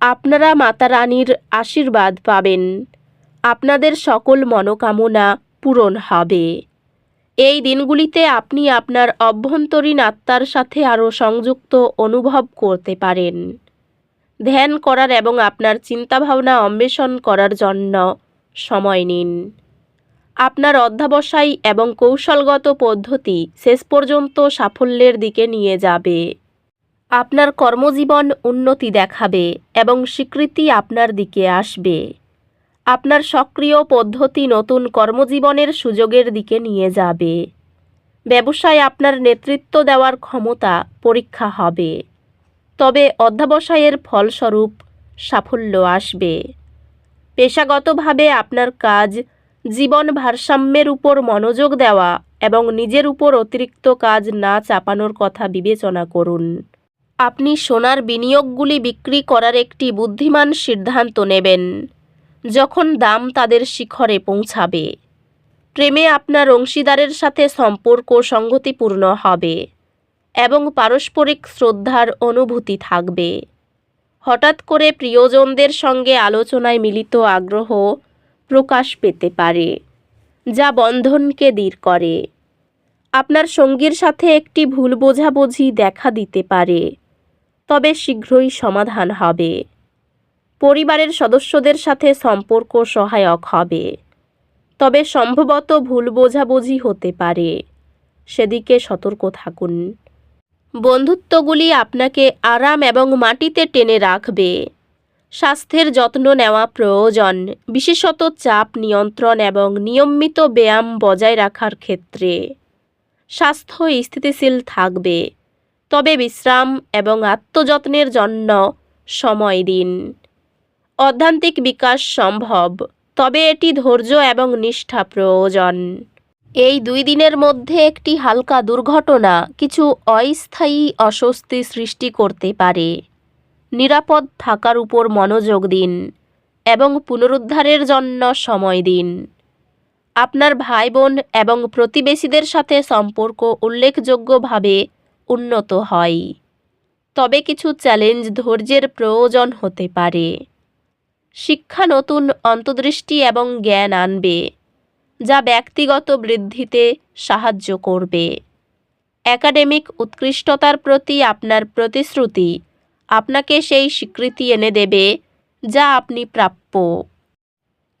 আপনারা মাতা রানীর আশীর্বাদ পাবেন। আপনাদের সকল মনোকামনা পূরণ হবে। এই দিনগুলিতে আপনি আপনার অভ্যন্তরীণ আত্মার সাথে আরও সংযুক্ত অনুভব করতে পারেন। ধ্যান করার এবং আপনার চিন্তাভাবনা অন্বেষণ করার জন্য সময় নিন। আপনার অধ্যাবসায় এবং কৌশলগত পদ্ধতি শেষ পর্যন্ত সাফল্যের দিকে নিয়ে যাবে। আপনার কর্মজীবন উন্নতি দেখাবে এবং স্বীকৃতি আপনার দিকে আসবে। আপনার সক্রিয় পদ্ধতি নতুন কর্মজীবনের সুযোগের দিকে নিয়ে যাবে। ব্যবসায় আপনার নেতৃত্ব দেওয়ার ক্ষমতা পরীক্ষা হবে। তবে অধ্যাবসায়ের ফলস্বরূপ সাফল্য আসবে। পেশাগতভাবে আপনার কাজ জীবন ভারসাম্যের উপর মনোযোগ দেওয়া এবং নিজের উপর অতিরিক্ত কাজ না চাপানোর কথা বিবেচনা করুন। আপনি সোনার বিনিয়োগগুলি বিক্রি করার একটি বুদ্ধিমান সিদ্ধান্ত নেবেন, যখন দাম তাদের শিখরে পৌঁছাবে। প্রেমে আপনার অংশীদারের সাথে সম্পর্ক সংগতিপূর্ণ হবে এবং পারস্পরিক শ্রদ্ধার অনুভূতি থাকবে। হঠাৎ করে প্রিয়জনদের সঙ্গে আলোচনায় মিলিত আগ্রহ প্রকাশ পেতে পারে, যা বন্ধনকে দূর করে। আপনার সঙ্গীর সাথে একটি ভুল বোঝাবুঝি দেখা দিতে পারে। তবে শীঘ্রই সমাধান হবে। পরিবারের সদস্যদের সাথে সম্পর্ক সহায়ক হবে। তবে সম্ভবত ভুল বোঝাবুঝি হতে পারে। সেদিকে সতর্ক থাকুন। বন্ধুত্বগুলি আপনাকে আরাম এবং মাটিতে টেনে রাখবে। স্বাস্থ্যের যত্ন নেওয়া প্রয়োজন, বিশেষত চাপ নিয়ন্ত্রণ এবং নিয়মিত ব্যায়াম বজায় রাখার ক্ষেত্রে। স্বাস্থ্য স্থিতিশীল থাকবে। তবে বিশ্রাম এবং আত্মযত্নের জন্য সময় দিন। অধ্যান্তিক বিকাশ সম্ভব, তবে এটি ধৈর্য এবং নিষ্ঠা প্রয়োজন। এই দুই দিনের মধ্যে একটি হালকা দুর্ঘটনা কিছু অস্থায়ী অস্বস্তি সৃষ্টি করতে পারে। নিরাপদ থাকার উপর মনোযোগ দিন এবং পুনরুদ্ধারের জন্য সময় দিন। আপনার ভাই বোন এবং প্রতিবেশীদের সাথে সম্পর্ক উল্লেখযোগ্যভাবে উন্নত হয়। তবে কিছু চ্যালেঞ্জ ধৈর্যের প্রয়োজন হতে পারে। শিক্ষা নতুন অন্তর্দৃষ্টি এবং জ্ঞান আনবে, যা ব্যক্তিগত বৃদ্ধিতে সাহায্য করবে। একাডেমিক উৎকৃষ্টতার প্রতি আপনার প্রতিশ্রুতি আপনাকে সেই স্বীকৃতি এনে দেবে, যা আপনি প্রাপ্য।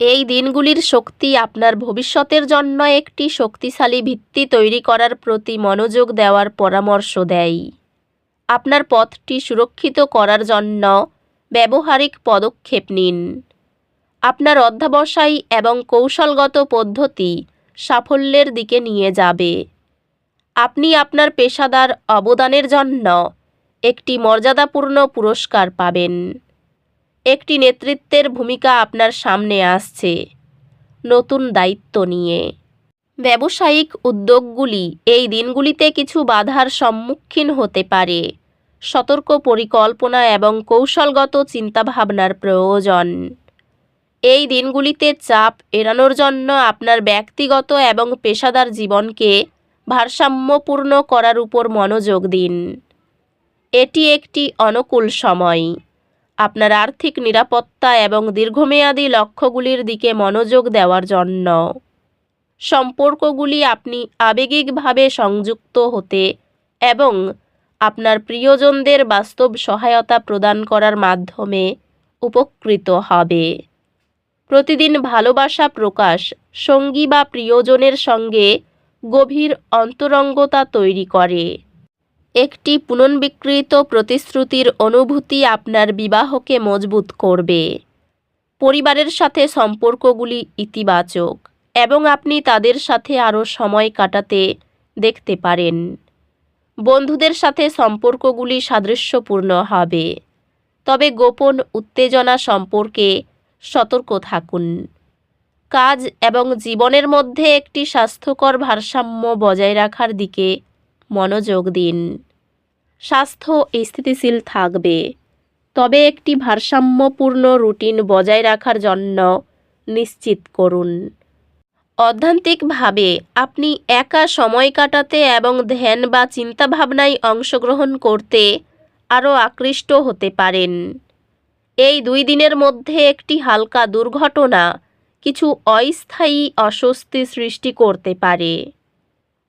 এই দিনগুলির শক্তি আপনার ভবিষ্যতের জন্য একটি শক্তিশালী ভিত্তি তৈরি করার প্রতি মনোযোগ দেওয়ার পরামর্শ দেয়। আপনার পথটি সুরক্ষিত করার জন্য ব্যবহারিক পদক্ষেপ নিন। আপনার অধ্যাবসায় এবং কৌশলগত পদ্ধতি সাফল্যের দিকে নিয়ে যাবে। আপনি আপনার পেশাদার অবদানের জন্য একটি মর্যাদাপূর্ণ পুরস্কার পাবেন। একটি নেতৃত্বের ভূমিকা আপনার সামনে আসছে। নতুন দায়িত্ব নিয়ে। ব্যবসায়িক উদ্যোগগুলি এই দিনগুলিতে কিছু বাধার সম্মুখীন হতে পারে। সতর্ক পরিকল্পনা এবং কৌশলগত চিন্তাভাবনার প্রয়োজন। এই দিনগুলিতে চাপ এড়ানোর জন্য আপনার ব্যক্তিগত এবং পেশাদার জীবনকে ভারসাম্যপূর্ণ করার উপর মনোযোগ দিন। এটি একটি অনুকূল সময়। আপনার আর্থিক নিরাপত্তা এবং দীর্ঘমেয়াদী লক্ষ্যগুলির দিকে মনোযোগ দেওয়ার জন্য। সম্পর্কগুলি আপনি আবেগিকভাবে সংযুক্ত হতে এবং আপনার প্রিয়জনদের বাস্তব সহায়তা প্রদান করার মাধ্যমে উপকৃত হবে। প্রতিদিন ভালোবাসা প্রকাশ, সঙ্গী বা প্রিয়জনের সঙ্গে গভীর অন্তরঙ্গতা তৈরি করে। একটি পুনর্বিকৃত প্রতিশ্রুতির অনুভূতি আপনার বিবাহকে মজবুত করবে। পরিবারের সাথে সম্পর্কগুলি ইতিবাচক এবং আপনি তাদের সাথে আরও সময় কাটাতে দেখতে পারেন। বন্ধুদের সাথে সম্পর্কগুলি সাদৃশ্যপূর্ণ হবে। তবে গোপন উত্তেজনা সম্পর্কে সতর্ক থাকুন। কাজ এবং জীবনের মধ্যে একটি স্বাস্থ্যকর ভারসাম্য বজায় রাখার দিকে মনোযোগ দিন। স্বাস্থ্য স্থিতিশীল থাকবে। তবে একটি ভারসাম্যপূর্ণ রুটিন বজায় রাখার জন্য নিশ্চিত করুন। অধ্যান্তিকভাবে, আপনি একা সময় কাটাতে এবং ধ্যান বা চিন্তাভাবনায় অংশগ্রহণ করতে আরও আকৃষ্ট হতে পারেন। এই দুই দিনের মধ্যে একটি হালকা দুর্ঘটনা কিছু অস্থায়ী অস্বস্তি সৃষ্টি করতে পারে।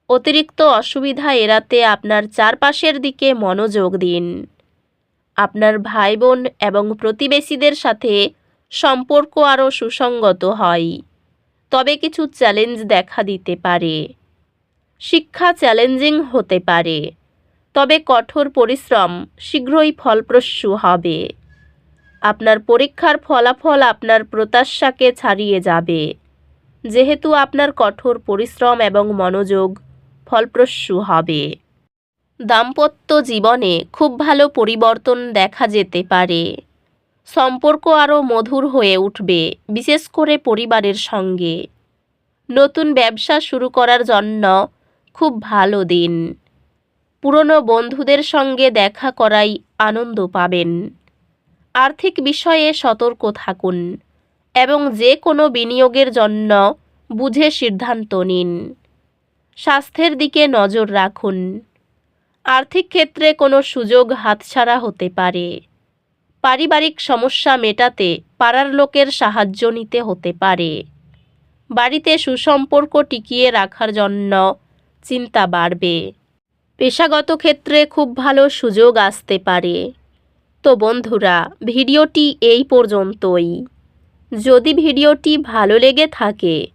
অতিরিক্ত অসুবিধা এড়াতে আপনার চারপাশের দিকে মনোযোগ দিন। আপনার ভাই বোন এবং প্রতিবেশীদের সাথে সম্পর্ক আরও সুসংগত হয়। তবে কিছু চ্যালেঞ্জ দেখা দিতে পারে। শিক্ষা চ্যালেঞ্জিং হতে পারে। তবে কঠোর পরিশ্রম শীঘ্রই ফলপ্রসূ হবে। আপনার পরীক্ষার ফলাফল আপনার প্রত্যাশাকে ছাড়িয়ে যাবে। যেহেতু আপনার কঠোর পরিশ্রম এবং মনোযোগ ফলপ্রসূ হবে। দাম্পত্য জীবনে খুব ভালো পরিবর্তন দেখা যেতে পারে। সম্পর্ক আরও মধুর হয়ে উঠবে, বিশেষ করে পরিবারের সঙ্গে। নতুন ব্যবসা শুরু করার জন্য খুব ভালো দিন। পুরনো বন্ধুদের সঙ্গে দেখা করাই আনন্দ পাবেন। আর্থিক বিষয়ে সতর্ক থাকুন এবং যে কোনো বিনিয়োগের জন্য বুঝে সিদ্ধান্ত নিন। স্বাস্থ্যের দিকে নজর রাখুন। আর্থিক ক্ষেত্রে কোনো সুযোগ হাতছাড়া হতে পারে। পারিবারিক সমস্যা মেটাতে পাড়ার লোকের সাহায্য নিতে হতে পারে। বাড়িতে সুসম্পর্ক টিকিয়ে রাখার জন্য চিন্তা বাড়বে। পেশাগত ক্ষেত্রে খুব ভালো সুযোগ আসতে পারে। তো বন্ধুরা, ভিডিওটি এই পর্যন্তই। যদি ভিডিওটি ভালো লেগে থাকে